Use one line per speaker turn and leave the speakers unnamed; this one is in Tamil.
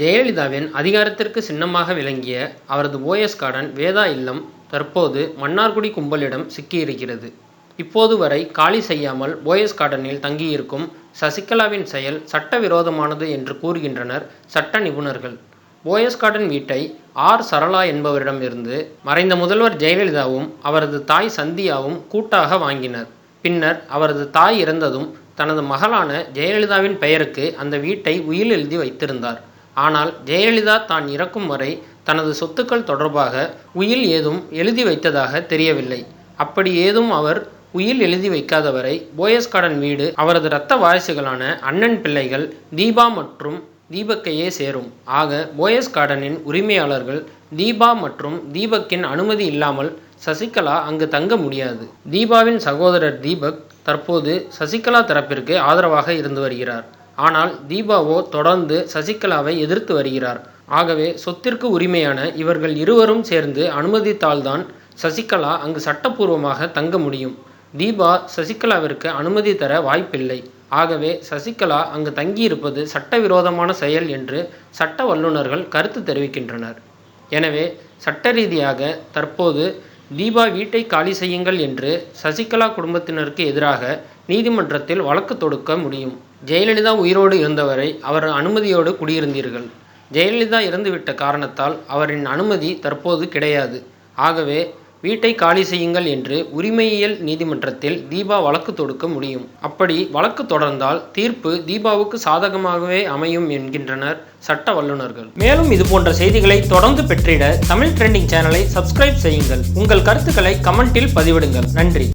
ஜெயலலிதாவின் அதிகாரத்திற்கு சின்னமாக விளங்கிய அவரது ஓஎஸ் கார்டன் வேதா இல்லம் தற்போது மன்னார்குடி கும்பலிடம் சிக்கியிருக்கிறது. இப்போது வரை காலி செய்யாமல் போயஸ் கார்டனில் தங்கியிருக்கும் சசிகலாவின் செயல் சட்டவிரோதமானது என்று கூறுகின்றனர் சட்ட நிபுணர்கள். போயஸ் கார்டன் வீட்டை ஆர். சரளா என்பவரிடம் இருந்து மறைந்த முதல்வர் ஜெயலலிதாவும் அவரது தாய் சந்தியாவும் கூட்டாக வாங்கினர். பின்னர் அவரது தாய் இறந்ததும் தனது மகளான ஜெயலலிதாவின் பெயருக்கு அந்த வீட்டை உயில் எழுதி வைத்திருந்தார். ஆனால் ஜெயலலிதா தான் இறக்கும் வரை தனது சொத்துக்கள் தொடர்பாக உயில் ஏதும் எழுதி வைத்ததாக தெரியவில்லை. அப்படி ஏதும் அவர் உயில் எழுதி வைக்காத வரை போயஸ் கார்டன் வீடு அவரது இரத்த வாரிசுகளான அண்ணன் பிள்ளைகள் தீபா மற்றும் தீபக்கையே சேரும். ஆக போயஸ் கார்டனின் உரிமையாளர்கள் தீபா மற்றும் தீபக்கின் அனுமதி இல்லாமல் சசிகலா அங்கு தங்க முடியாது. தீபாவின் சகோதரர் தீபக் தற்போது சசிகலா தரப்பிற்கு ஆதரவாக இருந்து வருகிறார். ஆனால் தீபாவோ தொடர்ந்து சசிகலாவை எதிர்த்து வருகிறார். ஆகவே சொத்திற்கு உரிமையான இவர்கள் இருவரும் சேர்ந்து அனுமதித்தால்தான் சசிகலா அங்கு சட்டபூர்வமாக தங்க முடியும். தீபா சசிகலாவிற்கு அனுமதி தர வாய்ப்பில்லை. ஆகவே சசிகலா அங்கு தங்கியிருப்பது சட்டவிரோதமான செயல் என்று சட்ட வல்லுனர்கள் கருத்து தெரிவிக்கின்றனர். எனவே சட்டரீதியாக தற்போது தீபா வீட்டை காலி செய்யுங்கள் என்று சசிகலா குடும்பத்தினருக்கு எதிராக நீதிமன்றத்தில் வழக்கு தொடுக்க முடியும். ஜெயலலிதா உயிரோடு இருந்தவரை அவர் அனுமதியோடு குடியிருந்தீர்கள். ஜெயலலிதா இறந்துவிட்ட காரணத்தால் அவரின் அனுமதி தற்போது கிடையாது. ஆகவே வீட்டை காலி செய்யுங்கள் என்று உரிமையியல் நீதிமன்றத்தில் தீபா வழக்கு தொடுக்க முடியும். அப்படி வழக்கு தொடர்ந்தால் தீர்ப்பு தீபாவுக்கு சாதகமாகவே அமையும் என்கின்றனர் சட்ட வல்லுனர்கள். மேலும் இதுபோன்ற செய்திகளை தொடர்ந்து பெற்றிட தமிழ் ட்ரெண்டிங் சேனலை சப்ஸ்கிரைப் செய்யுங்கள். உங்கள் கருத்துக்களை கமெண்டில் பதிவிடுங்கள். நன்றி.